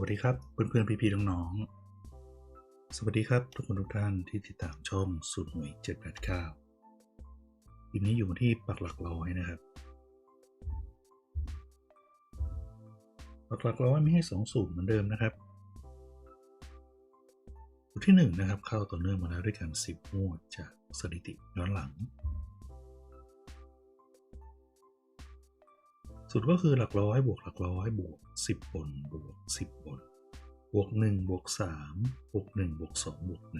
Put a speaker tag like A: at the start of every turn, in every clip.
A: วัสดีครับเพื่อนๆพี่ๆน้องๆสวัสดีครับทุกคนทุกท่านที่ติดตามช่องสูตรหวย789ทีนี้อยู่ที่ปักหลักร้อยนะครับปักหลักร้อยมีให้สองสูตรเหมือนเดิมนะครับสูตรที่หนึ่งนะครับเข้าต่อเนื่องมาแล้วด้วยกัน10งวดจากสถิติย้อนหลัง สุดก็คือหลักร้อยบวกหลักร้อยบวก 10 บนบวก 10 บน บวก 1 บวก 3 บวก 1 บวก 2 บวก 1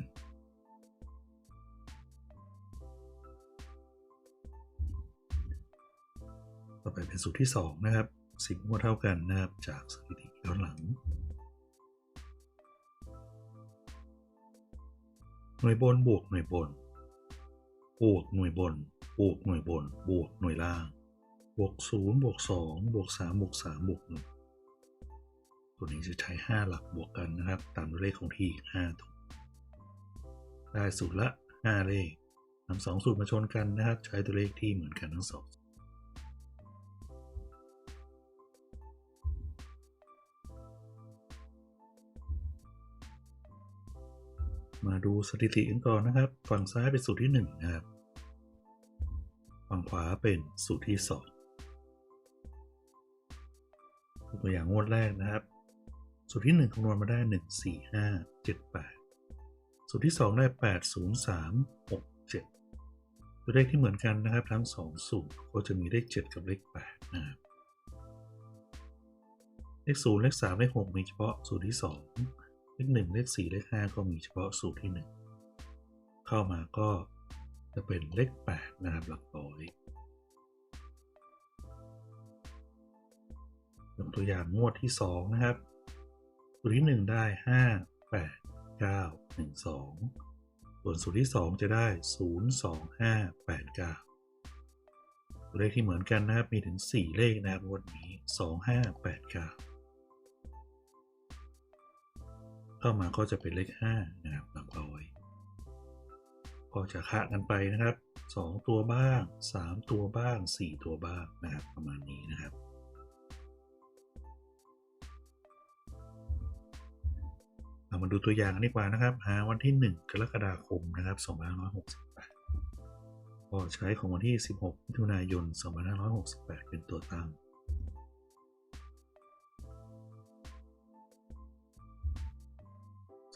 A: ต่อไปเป็นสูตรที่ 2 นะครับ สิบงวดเท่ากันนะครับจากสถิติย้อนหลัง หน่วยบนบวกหน่วยบน บวกหน่วยบน บวกหน่วยบน บวกหน่วยล่าง บวกศูนย์บวกสองบวกสามบวกสามบวกหนึ่งตัวนี้จะใช้ห้าหลักบวกกันนะครับ ตามด้วเลขของที่ห้าตัวได้สูตรละห้าเลขนำสองสูตรมาชนกันนะครับ ใช้ตัวเลขที่เหมือนกันทั้งสองมาดูสถิติกันก่อนนะครับ ฝั่งซ้ายเป็นสูตรที่ 1 นะครับ ฝั่งขวาเป็นสูตรที่ 2 ตัวอย่างงวดแรกนะครับ สูตรที่ 1คำนวณมาได้ 1 4 5 7 8 สูตรที่ 2 ได้ 8 0 3 6 7 ตัวเลขที่เหมือนกันนะครับ ทั้ง 2 สูตรก็จะมีเลข 7 กับเลข8นะครับเลข0เลข3เลข6มีเฉพาะสูตรที่ 2 เลขหนึ่งเลขสี่เลขห้าก็มีเฉพาะสูตรที่หนึ่งเข้ามาก็จะเป็นเลขแปดนะครับหลักร้อย ยกตัวอย่างงวดที่สองนะครับ สูตรที่หนึ่งได้ห้าแปดเก้าหนึ่งสองส่วนสูตรที่สองจะได้ศูนย์สองห้าแปดเก้าตัวเลขที่เหมือนกันนะครับ มีถึงสี่เลขนะครับงวดนี้สองห้าแปดเก้าเข้ามาก็จะเป็นเลข 5 นะครับหลักร้อย ก็จะคะกันไปนะครับ 2 ตัวบ้าง 3 ตัวบ้าง 4 ตัวบ้างนะครับประมาณนี้นะครับ เรามาดูตัวอย่างกันดีกว่านะครับ หาวันที่ 1 กรกฎาคมนะครับ2568ก็ใช้ของวันที่ 16มิถุนายน 2568 เป็นตัวตั้ง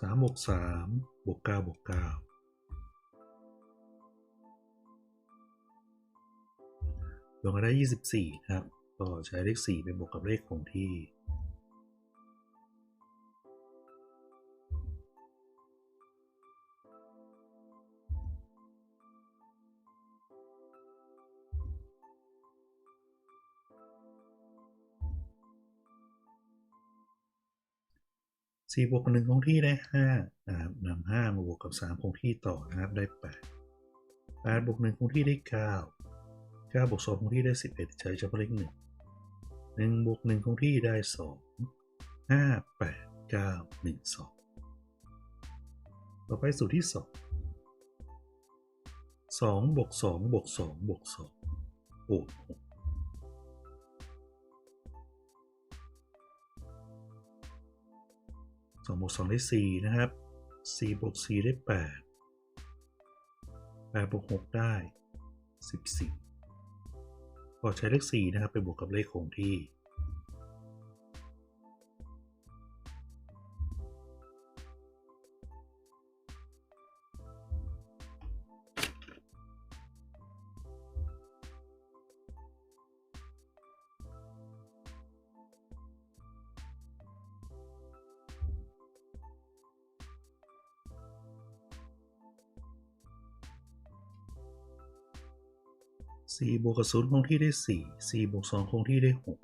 A: สามบวกสามบวกเก้าบวกเก้ารวมกันได้ยี่สิบสี่ครับ ก็ใช้เลขสี่เป็นบวกกับเลขคงที่ สี่บวกหนึ่งคงที่ได้ห้านะครับนำห้ามาบวกกับสามคงที่ต่อนะครับได้แปดแปดบวกหนึ่งคงที่ได้เก้าเก้าบวกสองคงที่ได้สิบเอ็ดใช้เฉพาะเลขหนึ่งหนึ่งบวกหนึ่งคงที่ได้สองห้าแปดเก้าหนึ่งสองต่อไปสูตรที่สองสองบวกสองบวกสองบวกสองบวกห กสองบวกสองได้สี่นะครับสี่บวกสี่ได้แปดแปดบวกหกได้สิบสี่ก็ใช้เลขสี่นะครับไปบวกกับเลขคงที่ สี่บวกกับศูนย์คงที่ได้สี่สี่บวกสองคงที่ได้หก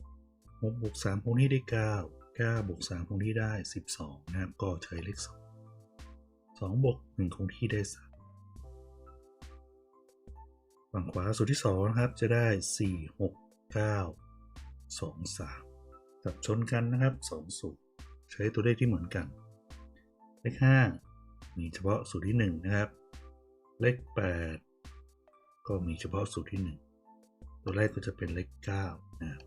A: หกบวกสามคงที่ได้เก้าเก้าบวกสามคงที่ได้สิบสองนะครับ ก็ใช้เลขสองสองบวกหนึ่งคงที่ได้สามฝั่งขวาสูตรที่สองนะครับ จะได้สี่หกเก้าสองสามจับชนกันนะครับสองสูตร ใช้ตัวเลขที่เหมือนกัน เลขห้ามีเฉพาะสูตรที่หนึ่งนะครับ เลขแปด ก็มีเฉพาะสูตรที่ 1 ตัวแรกก็จะเป็นเลข9นะครับ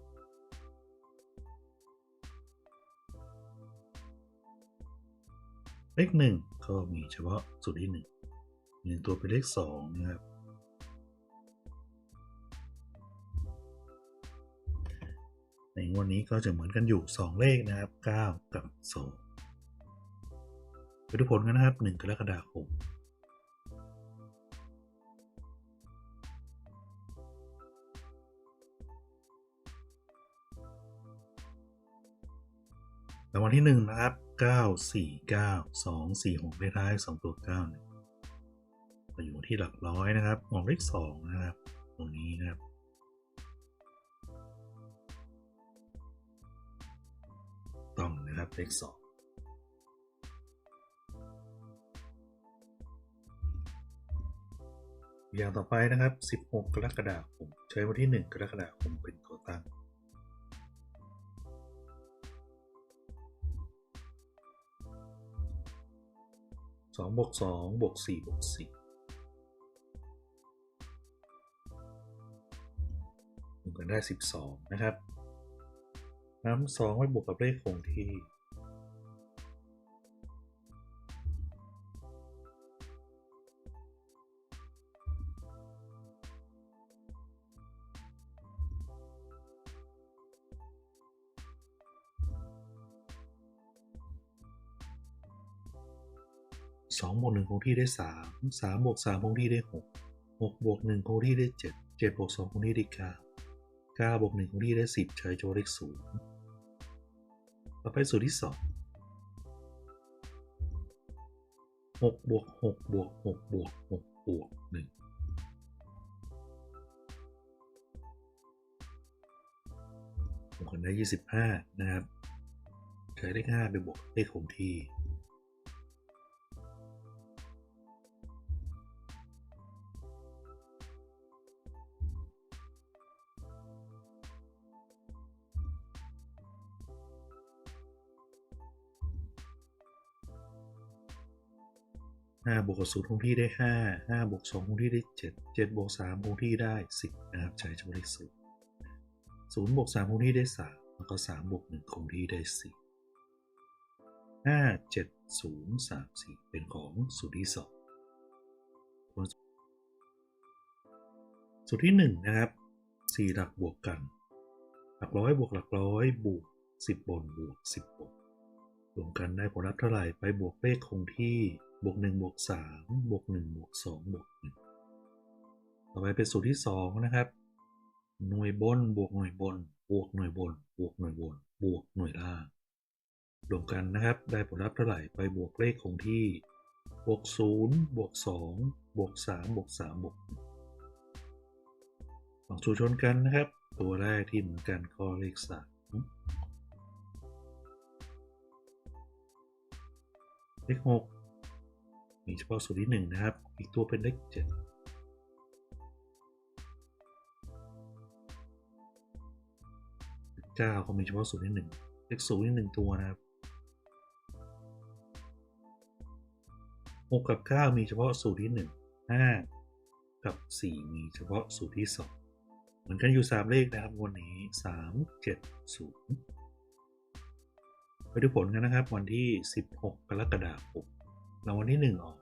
A: เลข1ก็มีเฉพาะสูตรที่1หนึ่งตัวเป็นเลข2นะครับในงวดนี้ก็จะเหมือนกันอยู่ 2 เลขนะครับ 9 กับ 2 ไปดูผลกันนะครับ 1 กรกฎาคม รางวัลที่หนึ่งนะครับเก้าสี่เก้าสองสี่หกเลขท้ายสองตัวเก้าเนี่ยไปอยู่ที่หลักร้อยนะครับ ออกเลขสองนะครับ ตรงนี้นะครับต้องนะครับเลขสองอย่างต่อไปนะครับ 16 กรกฎาคม ใช้วันที่ 1 กรกฎาคมเป็นตัวตั้ง สองบวกสองบวกสี่บวกสี่รวมกันได้สิบสองนะครับน้ำสองไว้บวกกับเลขคงที่ บวกหนึ่งคงที่ได้สามสามบวกสามคงที่ได้หกหกบวกหนึ่งคงที่ได้เจ็ดเจ็ดบวกสองคงที่ได้เก้าเก้าบวกหนึ่งคงที่ได้สิบใช้โจทย์เลขศูนย์ต่อไปสูตรที่สองหกบวกหกบวกหกบวกหกบวกหนึ่งบวกกันได้ยี่สิบห้านะครับ ใช้เลขห้าไปบวกเลขคงที่ ห้าบวกศูนย์คงที่ได้ห้าห้าบวกสองคงที่ได้เจ็ดเจ็ดบวกสามคงที่ได้สิบนะครับ ใช้เฉพาะเลขศูนย์ศูนย์บวกสามคงที่ได้สามแล้วก็สามบวกหนึ่งคงที่ได้สี่ห้าเจ็ดศูนย์สามสี่เป็นของสูตรที่สองสูตรที่หนึ่งนะครับสี่หลักบวกกัน หลักร้อยบวกหลักร้อยบวกสิบบนบวกสิบบนรวมกันได้ผลลัพธ์เท่าไหร่ไปบวกเลขคงที่ บวกหนึ่งบวกสามบวกหนึ่งบวกสองบวกหนึ่งต่อไปเป็นสูตรที่สองนะครับ หน่วยบนบวกหน่วยบน บวกหน่วยบน บวกหน่วยบน บวกหน่วยล่างรวมกันนะครับ ได้ผลลัพธ์เท่าไหร่ไปบวกเลขคงที่บวกศูนย์บวกสองบวกสามบวกสามบวกหนึ่งสองสูตรชนกันนะครับ ตัวแรกที่เหมือนกันก็เลขสามเลขหก มีเฉพาะสูตรที่หนึ่งนะครับ อีกตัวเป็นเลขเจ็ดเลขเก้าก็มีเฉพาะสูตรที่หนึ่งเลขศูนย์อีกหนึ่งตัวนะครับหกกับเก้ามีเฉพาะสูตรที่หนึ่งห้ากับสี่มีเฉพาะสูตรที่สองเหมือนกันอยู่สามเลขนะครับวันนี้สามเจ็ดศูนย์ไปดูผลกันนะครับวันที่ 16 กรกฎาคม รางวัลที่หนึ่งออก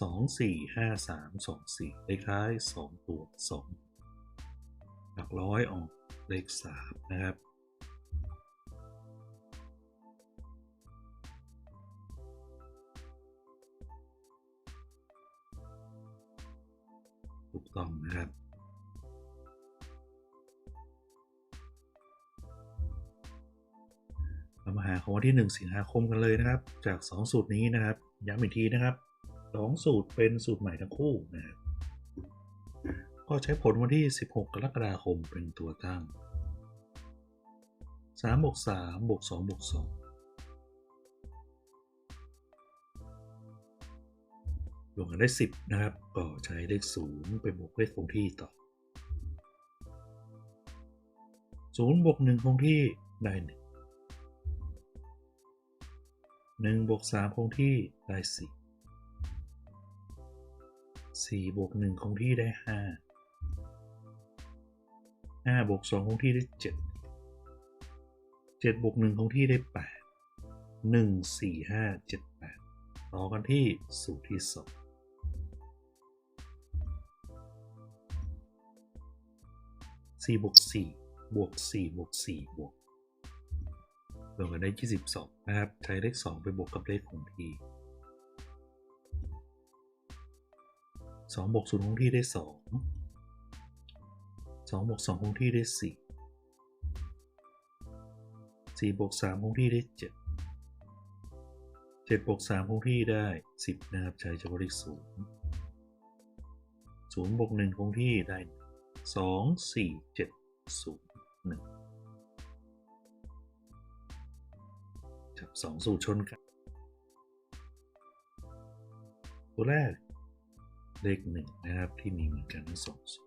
A: สองสี่ห้าสามสองสี่เลขท้ายสองตัวสองหลักร้อยออกเลขสามนะครับ ถูกต้องนะครับเรามาหาของวันที่ 1 สิงหาคมกันเลยนะครับ จาก 2 สูตรนี้นะครับ ย้ำอีกทีนะครับ2สูตรเป็นสูตรใหม่ทั้งคู่นะครับก็ใช้ผลวันที่ 16 กรกฎาคมเป็นตัวตั้ง3บวก3บวก2บวก2รวมกันได้ 10 นะครับ ก็ใช้เลข0ไปบวกเลขคงที่ต่อ0บวก1คงที่ได้1 1บวก3คงที่ได้ 4 4บวก1คงที่ได้ 5 5บวก2คงที่ได้ 7 7บวก1คงที่ได้ 8 1 4 5 7 8 ต่อกันที่สูตรที่ 2 4บวก4บวก4บวก4บวก รวมกันได้ 22 นะครับ ใช้เลข 2 ไปบวกกับเลขคงที่2บวก0คงที่ได้ 2 2บวก2คงที่ได้ 4 4บวก3คงที่ได้ 7 7บวก3คงที่ได้ 10 นะครับ ใช้เฉพาะเลข0 0บวก1คงที่ได้ 2 4 7 0 1 จับสองสูตรชนกัน ตัวแรกเลขหนึ่งนะครับที่มีเหมือนกันทั้งสองสูตร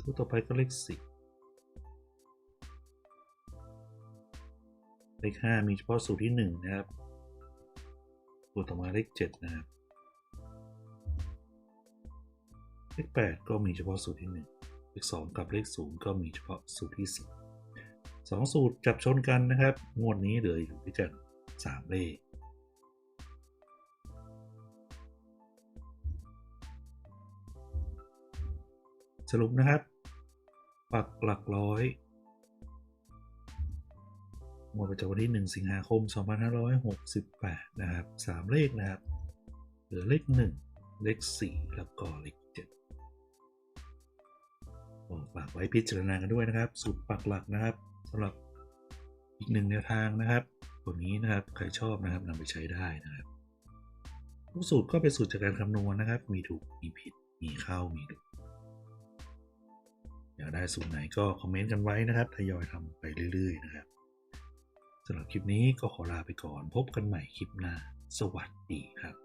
A: ตัวต่อไปก็เลขสิบเลขห้ามีเฉพาะสูตรที่หนึ่งนะครับตัวต่อมาเลขเจ็ดนะครับเลขแปดก็มีเฉพาะสูตรที่หนึ่ง เลข2กับเลข0ก็มีเฉพาะสูตรที่2สองสูตรจับชนกันนะครับ งวดนี้เหลืออยู่ด้วยกัน3เลขสรุปนะครับ ปักหลักร้อยงวดประจำวันที่ 1 สิงหาคม 2568 นะครับ 3 เลขนะครับ เหลือเลข 1 เลข 4 แล้วก็เลข ก็ฝากไว้พิจารณากันด้วยนะครับ สูตรปักหลักนะครับสำหรับอีกหนึ่งแนวทางนะครับตัวนี้นะครับใครชอบนะครับนำไปใช้ได้นะครับทุกสูตรก็เป็นสูตรจากการคำนวณนะครับ มีถูกมีผิดมีเข้ามีหลุดอยากได้สูตรไหนก็คอมเมนต์กันไว้นะครับทยอยทำไปเรื่อย ๆ นะครับสำหรับคลิปนี้ก็ขอลาไปก่อนพบกันใหม่คลิปหน้า สวัสดีครับ